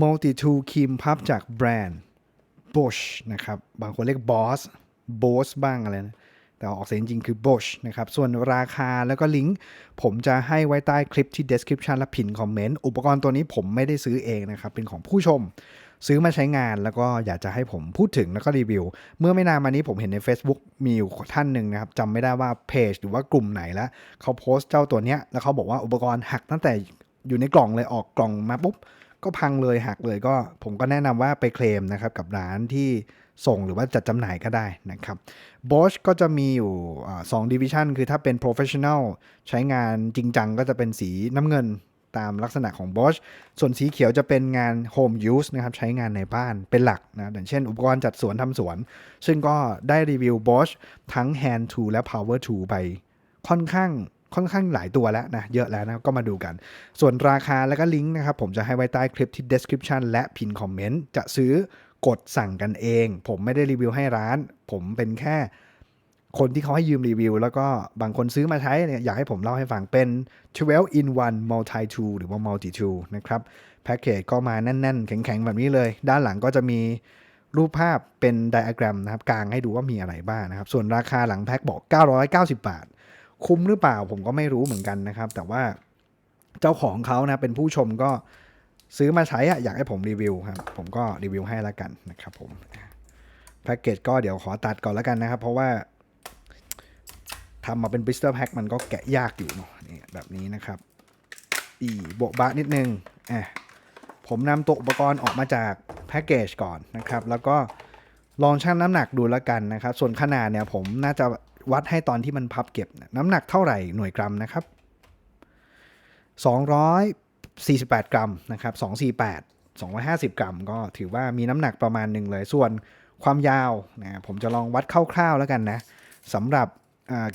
multi tool ครีมพับจากแบรนด์ Bosch นะครับ บางคนเรียก Boss Boss บ้างอะไรนะ แต่ออกเสียงจริงคือ Bosch นะครับ ส่วนราคาแล้วก็ลิงก์ ผมจะให้ไว้ใต้คลิปที่ description และพินคอมเมนต์ อุปกรณ์ตัวนี้ผมไม่ได้ซื้อเองนะครับ เป็นของผู้ชม ซื้อมาใช้งานแล้วก็อยากจะให้ผมพูดถึงแล้วก็รีวิว เมื่อไม่นานมานี้ผมเห็นใน Facebook มีอยู่ท่านหนึ่งนะครับจำไม่ได้ว่าเพจหรือว่ากลุ่มไหนแล้วเขาโพสต์เจ้าตัวเนี้ยแล้วเขาบอกว่าอุปกรณ์หักตั้งแต่อยู่ในกล่องเลยออกกล่องมาปุ๊บ ก็พังเลยหักเลยก็ผมก็แนะนำว่าไปเคลมนะครับกับร้านที่ส่งหรือว่าจัดจำหน่ายก็ได้นะครับ Bosch ก็จะมีอยู่สองดิวิชันคือถ้าเป็น professional ใช้งานจริงจังก็จะเป็นสีน้ำเงินตามลักษณะของ Bosch ส่วนสีเขียวจะเป็นงาน home use นะครับใช้งานในบ้านเป็นหลักนะอย่างเช่นอุปกรณ์จัดสวนทำสวน ซึ่งก็ได้รีวิว Bosch ทั้ง hand tool และ power tool ไปค่อนข้าง ค่อนข้างหลายตัวแล้วนะ เยอะแล้วนะ ก็มาดูกัน ส่วนราคาและก็ลิงก์นะครับ ผมจะให้ไว้ใต้คลิปที่ description และพินคอมเมนต์ จะซื้อกดสั่งกันเอง ผมไม่ได้รีวิวให้ร้าน ผมเป็นแค่คนที่เขาให้ยืมรีวิว แล้วก็บางคนซื้อมาใช้เนี่ยอยากให้ผมเล่าให้ฟังเป็น12 in 1 multi tool หรือว่า multi tool นะครับ แพ็กเกจก็มาแน่น ๆ แข็ง ๆ แบบนี้เลย ด้านหลังก็จะมีรูปภาพเป็นไดอะแกรมนะครับ กลางให้ดูว่ามีอะไรบ้างนะครับ ส่วนราคาหลังแพ็คบอก 990 บาท คุ้มหรือเปล่าผมก็ไม่รู้เหมือนกันนะครับ แต่ว่าเจ้าของเขานะเป็นผู้ชมก็ซื้อมาใช้อะอยากให้ผมรีวิวครับ ผมก็รีวิวให้แล้วกันนะครับผมแพ็กเกจก็เดี๋ยวขอตัดก่อนแล้วกันนะครับ เพราะว่าทำมาเป็นบ l ิสเตอร์แพ็คมันก็แกะยากอยู่เนาะนี่แบบนี้นะครับอีโบะบะนิดนึงอะผมนำตัวอุปกรณ์ออกมาจากแพ็กเกจก่อนนะครับ แล้วก็ลองชั่งน้ำหนักดูแล้วกันนะครับ ส่วนขนาดเนี่ยผมน่าจะ วัดให้ตอนที่มันพับเก็บ น้ำหนักเท่าไหร่หน่วยกรัมนะครับ 248 กรัมนะครับ 248 250 กรัม ก็ถือว่ามีน้ำหนักประมาณหนึ่งเลย ส่วนความยาวนะผมจะลองวัดคร่าวๆแล้วกันนะสำหรับ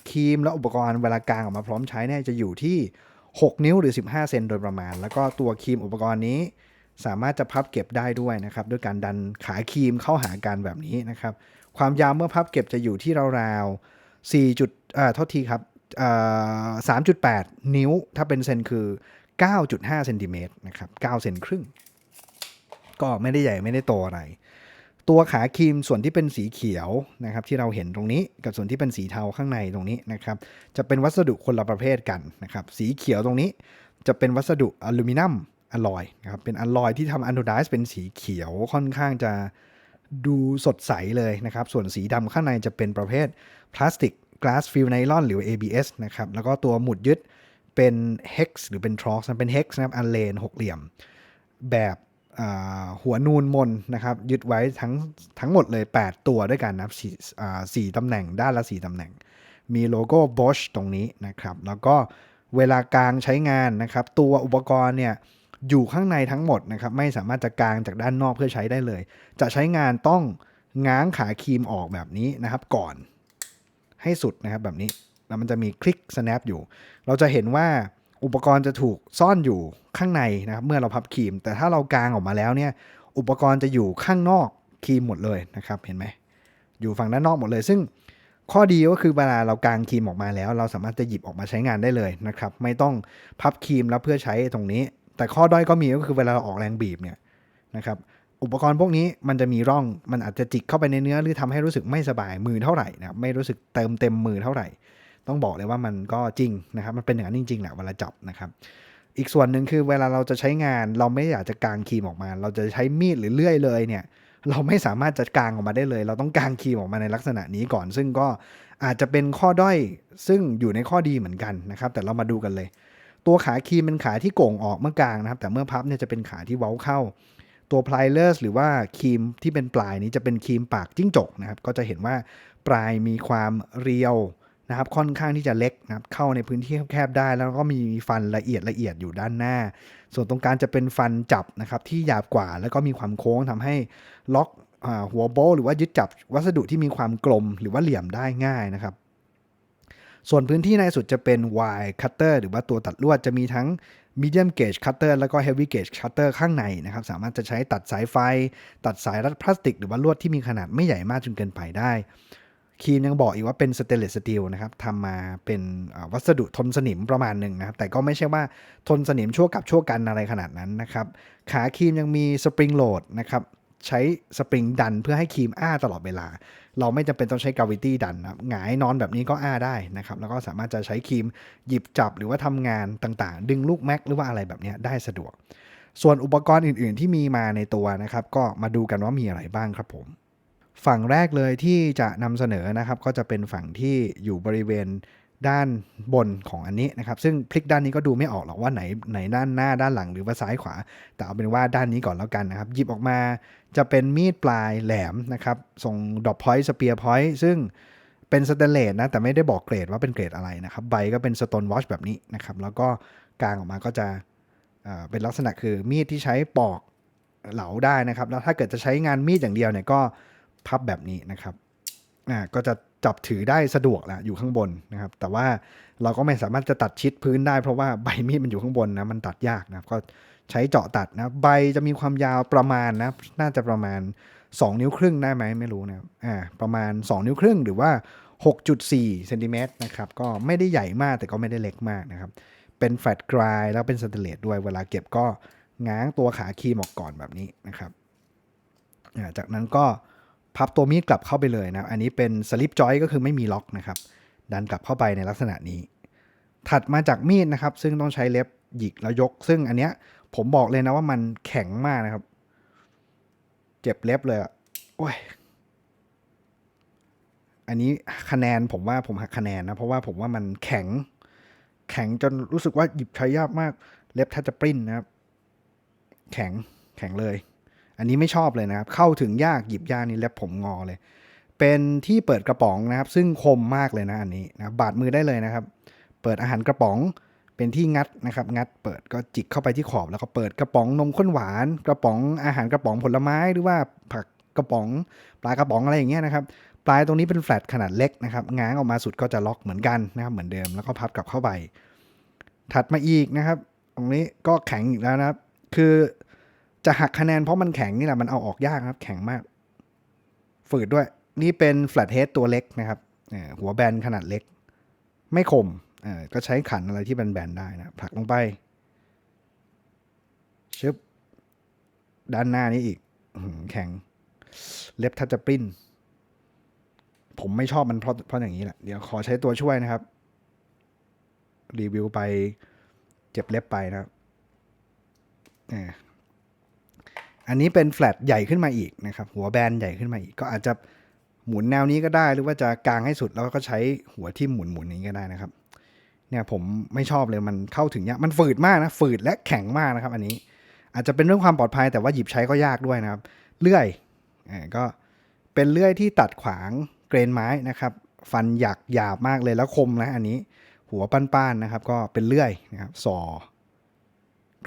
ครีมและอุปกรณ์เวลากางออกมาพร้อมใช้เนี่ยจะอยู่ที่ 6 นิ้วหรือ 15 เซนโดยประมาณ แล้วก็ตัวครีมอุปกรณ์นี้ สามารถจะพับเก็บได้ด้วยนะครับด้วยการดันขาครีมเข้าหากันแบบนี้นะครับ ความยาวเมื่อพับเก็บจะอยู่ที่ราวๆ 4จุดเอ่อโทษทีครับเอ่อ3.8นิ้ว ถ้าเป็นเซนคือ 9.5เซนติเมตรนะครับ9เซนครึ่ง ก็ไม่ได้ใหญ่ไม่ได้โตอะไร ตัวขาครีมส่วนที่เป็นสีเขียวนะครับ ที่เราเห็นตรงนี้กับส่วนที่เป็นสีเทาข้างในตรงนี้นะครับ จะเป็นวัสดุคนละประเภทกันนะครับ สีเขียวตรงนี้จะเป็นวัสดุอลูมิเนียมอลลอยนะครับ เป็นอลลอยที่ทำอันโดไดส์เป็นสีเขียวค่อนข้างจะ ดูสดใสเลยนะครับ ส่วนสีดำข้างในจะเป็นประเภทพลาสติก glass fill nylon หรือ ABS นะครับ แล้วก็ตัวหมุดยึดเป็น hex หรือเป็น trox นะเป็น hex นะครับ อันเลนหกเหลี่ยม แบบหัวนูนมนนะครับ ยึดไว้ทั้งทั้งหมดเลย 8 ตัวด้วยกันนะครับสี่สี่ตำแหน่งด้านละ 4ตำแหน่ง มีโลโก้ Bosch ตรงนี้นะครับ แล้วก็เวลากลางใช้งานนะครับ ตัวอุปกรณ์เนี่ย อยู่ข้างในทั้งหมดนะครับไม่สามารถจะกางจากด้านนอกเพื่อใช้ได้เลย จะใช้งานต้องง้างขาครีมออกแบบนี้นะครับก่อนให้สุดนะครับแบบนี้แล้วมันจะมีคลิก snap อยู่ เราจะเห็นว่าอุปกรณ์จะถูกซ่อนอยู่ข้างในนะครับเมื่อเราพับครีม แต่ถ้าเรากางออกมาแล้วเนี่ยอุปกรณ์จะอยู่ข้างนอกครีมหมดเลยนะครับเห็นไหมอยู่ฝั่งด้านนอกหมดเลย ซึ่งข้อดีก็คือเวลาเรากางครีมออกมาแล้ว เราสามารถจะหยิบออกมาใช้งานได้เลยนะครับ ไม่ต้องพับครีมแล้วเพื่อใช้ตรงนี้ แต่ข้อด้อยก็มีก็คือเวลาเราออกแรงบีบเนี่ยนะครับอุปกรณ์พวกนี้มันจะมีร่องมันอาจจะจิกเข้าไปในเนื้อหรือทำให้รู้สึกไม่สบายมือเท่าไหร่นะไม่รู้สึกเติมเต็มมือเท่าไหร่ ต้องบอกเลยว่ามันก็จริงนะครับ มันเป็นอย่างนั้นจริงๆแหละเวลาจับนะครับ อีกส่วนหนึ่งคือเวลาเราจะใช้งาน เราไม่อยากจะกางครีมออกมา เราจะใช้มีดหรือเลื่อยเลยเนี่ย เราไม่สามารถจะกางออกมาได้เลย เราต้องกางครีมออกมาในลักษณะนี้ก่อน ซึ่งก็อาจจะเป็นข้อด้อยซึ่งอยู่ในข้อดีเหมือนกันนะครับ แต่เรามาดูกันเลย ตัวขาครีมเป็นขาที่โก่งออกเมื่อกลางนะครับ แต่เมื่อพับเนี่ยจะเป็นขาที่เว้าเข้า ตัวพลายเลอร์หรือว่าครีมที่เป็นปลายนี้จะเป็นครีมปากจิ้งจกนะครับ ก็จะเห็นว่าปลายมีความเรียวนะครับ ค่อนข้างที่จะเล็กนะครับ เข้าในพื้นที่แคบๆได้ แล้วก็มีฟันละเอียดละเอียดอยู่ด้านหน้า ส่วนตรงกลางจะเป็นฟันจับนะครับที่หยาบกว่า แล้วก็มีความโค้งทำให้ล็อกหัวโบลหรือว่ายึดจับวัสดุที่มีความกลมหรือว่าเหลี่ยมได้ง่ายนะครับ ส่วนพื้นที่ในสุดจะเป็น wire cutter หรือว่าตัวตัดลวดจะมีทั้ง medium gauge cutter แล้วก็ heavy gauge cutter ข้างในนะครับ สามารถจะใช้ตัดสายไฟ ตัดสายรัดพลาสติก หรือว่าลวดที่มีขนาดไม่ใหญ่มากจนเกินไปได้ครีมยังบอกอีกว่าเป็นสเตเลสสตีลนะครับทำมาเป็นวัสดุทนสนิมประมาณหนึ่งนะครับ แต่ก็ไม่ใช่ว่าทนสนิมชั่วกับชั่วกันอะไรขนาดนั้นนะครับ ขาครีมยังมีสปริงโหลดนะครับ ใช้สปริงดันเพื่อให้ครีมอ้าตลอดเวลา เราไม่จำเป็นต้องใช้กราวิตี้ดันนะครับหงายนอนแบบนี้ก็อ้าได้นะครับ แล้วก็สามารถจะใช้ครีมหยิบจับหรือว่าทำงานต่างๆ ดึงลูกแม็กหรือว่าอะไรแบบนี้ได้สะดวก ส่วนอุปกรณ์อื่น ๆ ที่มีมาในตัวนะครับ ก็มาดูกันว่ามีอะไรบ้างครับผม ฝั่งแรกเลยที่จะนำเสนอนะครับ ก็จะเป็นฝั่งที่อยู่บริเวณ ด้านบนของอันนี้นะครับ ซึ่งพลิกด้านนี้ก็ดูไม่ออกหรอกว่าไหนไหนด้านหน้าด้านหลังหรือว่าซ้ายขวา แต่เอาเป็นว่าด้านนี้ก่อนแล้วกันนะครับ หยิบออกมาจะเป็นมีดปลายแหลมนะครับทรงดอปพอยต์สเปียร์พอยต์ซึ่งเป็นสแตนเลสนะแต่ไม่ได้บอกเกรดว่าเป็นเกรดอะไรนะครับ ใบก็เป็นสโตนวอชแบบนี้นะครับ แล้วก็กลางออกมาก็จะเอ่อเป็นลักษณะคือมีดที่ใช้ปอกเหลาได้นะครับ แล้วถ้าเกิดจะใช้งานมีดอย่างเดียวเนี่ยก็พับแบบนี้นะครับอ่าก็จะ จับถือได้สะดวกแหละอยู่ข้างบนนะครับ แต่ว่าเราก็ไม่สามารถจะตัดชิดพื้นได้ เพราะว่าใบมีดมันอยู่ข้างบนนะมันตัดยากนะครับ ก็ใช้เจาะตัดนะใบจะมีความยาวประมาณนะน่าจะประมาณ 2 นิ้วครึ่งได้ไหมไม่รู้นะครับอ่าประมาณ 2 นิ้วครึ่งหรือว่า 6.4เซนติเมตรนะครับก็ไม่ได้ใหญ่มากแต่ก็ไม่ได้เล็กมากนะครับ เป็นแฟลตกรายแล้วเป็นสแตเลสด้วยเวลาเก็บก็ง้างตัวขาคีมออกก่อนแบบนี้นะครับจากนั้นก็ พับตัวมีดกลับเข้าไปเลยนะ อันนี้เป็นสลิปจอยก็คือไม่มีล็อกนะครับ ดันกลับเข้าไปในลักษณะนี้ ถัดมาจากมีดนะครับ ซึ่งต้องใช้เล็บหยิกแล้วยก ซึ่งอันเนี้ยผมบอกเลยนะว่ามันแข็งมากนะครับ เจ็บเล็บเลยอะโอ้ย อันนี้คะแนนผมว่าผมหักคะแนนนะ เพราะว่าผมว่ามันแข็ง แข็งจนรู้สึกว่าหยิบใช้ยากมาก เล็บแทบจะปริ้นนะครับ แข็ง แข็งเลย อันนี้ไม่ชอบเลยนะครับ เข้าถึงยากหยิบยากนี่เล็บผมงอเลย เป็นที่เปิดกระป๋องนะครับ ซึ่งคมมากเลยนะอันนี้นะบาดมือได้เลยนะครับ เปิดอาหารกระป๋องเป็นที่งัดนะครับ งัดเปิดก็จิกเข้าไปที่ขอบ แล้วก็เปิดกระป๋องนมข้นหวาน กระป๋องอาหารกระป๋องผลไม้หรือว่าผักกระป๋องปลากระป๋องอะไรอย่างเงี้ยนะครับปลายตรงนี้เป็นแฟลตขนาดเล็กนะครับ ง้างออกมาสุดก็จะล็อกเหมือนกันนะครับเหมือนเดิมแล้วก็พับกลับเข้าไป ถัดมาอีกนะครับ ตรงนี้ก็แข็งอีกแล้วนะครับ คือ จะหักคะแนนเพราะมันแข็งนี่แหละมันเอาออกยากครับ แข็งมาก ฝืดด้วย นี่เป็นแฟลตเฮดตัวเล็กนะครับหัวแบนขนาดเล็ก ไม่คมก็ใช้ขันอะไรที่แบนๆได้นะผลักลงไปชึบด้านหน้านี้อีกแข็ง เล็บทัจะปริ้น ผมไม่ชอบมันเพราะเพราะอย่างนี้แหละ เดี๋ยวขอใช้ตัวช่วยนะครับ รีวิวไป เจ็บเล็บไปนะครับ อันนี้เป็นแฟลตใหญ่ขึ้นมาอีกนะครับ หัวแบนใหญ่ขึ้นมาอีก ก็อาจจะหมุนแนวนี้ก็ได้ หรือว่าจะกางให้สุดแล้วก็ใช้หัวที่หมุนหมุนนี้ก็ได้นะครับ เนี่ยผมไม่ชอบเลยมันเข้าถึงยากมันฝืดมากนะฝืดและแข็งมากนะครับ อันนี้อาจจะเป็นเรื่องความปลอดภัยแต่ว่าหยิบใช้ก็ยากด้วยนะครับ เลื่อยก็เป็นเลื่อยที่ตัดขวางเกรนไม้นะครับ ฟันหยักหยาบมากเลยแล้วคมนะอันนี้ หัวป้านๆนะครับ ก็เป็นเลื่อยนะครับซอ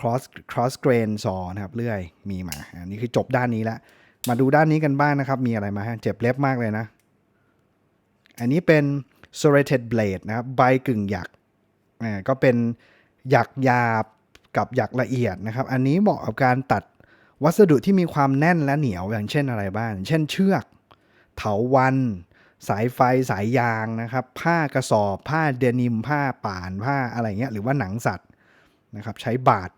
cross cross grain ซอนะครับเลื่อยมีมาอันนี้คือจบด้านนี้แล้วมาดูด้านนี้กันบ้างนะครับ มีอะไรมาฮะเจ็บเล็บมากเลยนะ อันนี้เป็น serrated blade นะครับใบกึ่งหยักอ่าก็เป็นหยักหยาบกับหยักละเอียดนะครับ อันนี้เหมาะกับการตัดวัสดุที่มีความแน่นและเหนียวอย่างเช่นอะไรบ้าง เช่นเชือก เถาวัน สายไฟสายยางนะครับ ผ้ากระสอบ ผ้าเดนิม ผ้าป่านผ้าอะไรเงี้ยหรือว่าหนังสัตว์นะครับ ใช้บาด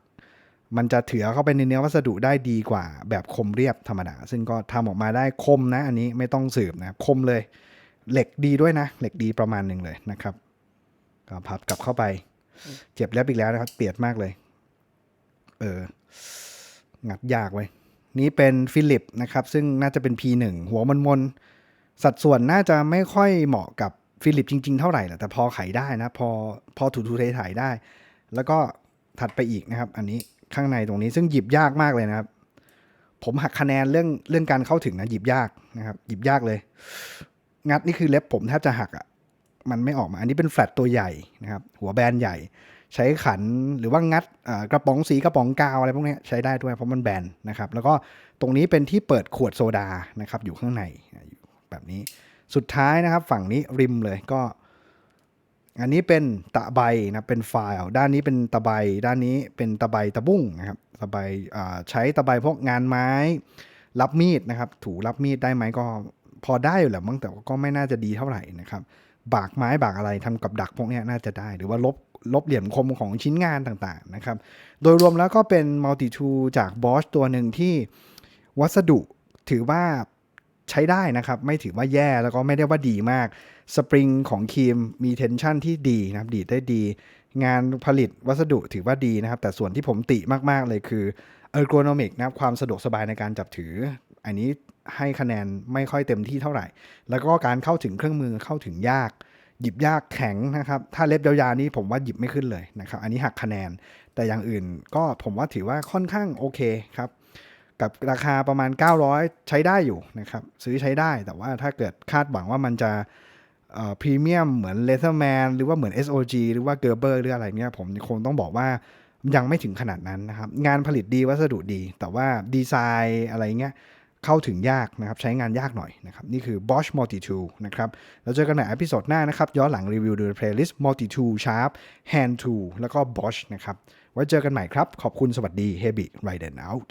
มันจะเถือเข้าไปในเนื้อวัสดุได้ดีกว่า แบบคมเรียบธรรมดา ซึ่งก็ทำออกมาได้คมนะ อันนี้ไม่ต้องสืบนะคมเลย เหล็กดีด้วยนะ เหล็กดีประมาณหนึ่งเลยนะครับก็พับกลับเข้าไป เจ็บเล็บอีกแล้วนะครับ เปียดมากเลย เอองัดยากไว้นี่เป็นฟิลิปนะครับ ซึ่งน่าจะเป็น P1 หัวมนมนๆสัดส่วนน่าจะไม่ค่อยเหมาะกับฟิลิปจริง ๆ เท่าไหร่แหละแต่พอไขได้นะ พอพอถูถูๆไถได้ แล้วก็ถัดไปอีกนะครับ อันนี้ ข้างในตรงนี้ซึ่งหยิบยากมากเลยนะครับ ผมหักคะแนนเรื่องเรื่องการเข้าถึงนะหยิบยากนะครับ หยิบยากเลย งัดนี่คือเล็บผมแทบจะหักอะ่ะมันไม่ออกมา อันนี้เป็นแฟลตตัวใหญ่นะครับ หัวแบนใหญ่ ใช้ขันหรือว่างัดกระป๋องสีกระป๋องกาวอะไรพวกนี้ใช้ได้ด้วยเพราะมันแบนนะครับ แล้วก็ตรงนี้เป็นที่เปิดขวดโซดานะครับ อยู่ข้างในอยู่แบบนี้ สุดท้ายนะครับ ฝั่งนี้ริมเลยก็ อันนี้เป็นตะไบนะเป็นไฟล์ ด้านนี้เป็นตะไบด้านนี้เป็นตะไบตะบุ้งนะครับตะไบใช้ตะไบพวกงานไม้ รับมีดนะครับ ถูรับมีดได้ไหมก็พอได้อยู่แหละมั้งแต่ว่าก็ไม่น่าจะดีเท่าไหร่นะครับ บากไม้บากอะไรทำกับดักพวกนี้น่าจะได้หรือว่าลบลบเหลี่ยมคมของชิ้นงานต่างๆนะครับ โดยรวมแล้วก็เป็นมัลติทูจากบอชตัวหนึ่งที่วัสดุถือว่าใช้ได้นะครับ ไม่ถือว่าแย่แล้วก็ไม่ได้ว่าดีมาก สปริงของครีมมีเทนชันที่ดีนะครับดีดได้ดี งานผลิตวัสดุถือว่าดีนะครับ แต่ส่วนที่ผมติมาก ๆ เลยคือ ergonomic นะครับความสะดวกสบายในการจับถือ อันนี้ให้คะแนนไม่ค่อยเต็มที่เท่าไหร่ แล้วก็การเข้าถึงเครื่องมือเข้าถึงยาก หยิบยากแข็งนะครับ ถ้าเล็บยาวๆนี่ผมว่าหยิบไม่ขึ้นเลยนะครับ อันนี้หักคะแนน แต่อย่างอื่นก็ผมว่าถือว่าค่อนข้างโอเคครับ กับราคาประมาณ 900 ใช้ได้อยู่นะครับ ซื้อใช้ได้ แต่ว่าถ้าเกิดคาดหวังว่ามันจะ พรีเมียมเหมือน l e a t h e r Man หรือว่าเหมือน SOG หรือว่า Gerber หรืออะไรเงี้ยผมคงต้องบอกว่ายังไม่ถึงขนาดนั้นนะครับ งานผลิตดีวัสดุดี แต่ว่าดีไซน์อะไรเงี้ยเข้าถึงยากนะครับใช้งานยากหน่อยนะครับ นี่คือ Bosch Multi Tool นะครับแล้วเจอกันในอพิโซดหน้านะครับ ย้อนหลังรีวิวดู playlist Multi Tool Sharp Hand Tool แล้วก็ Bosch นะครับ ไว้เจอกันใหม่ครับ ขอบคุณสวัสดี Heavy Riden Out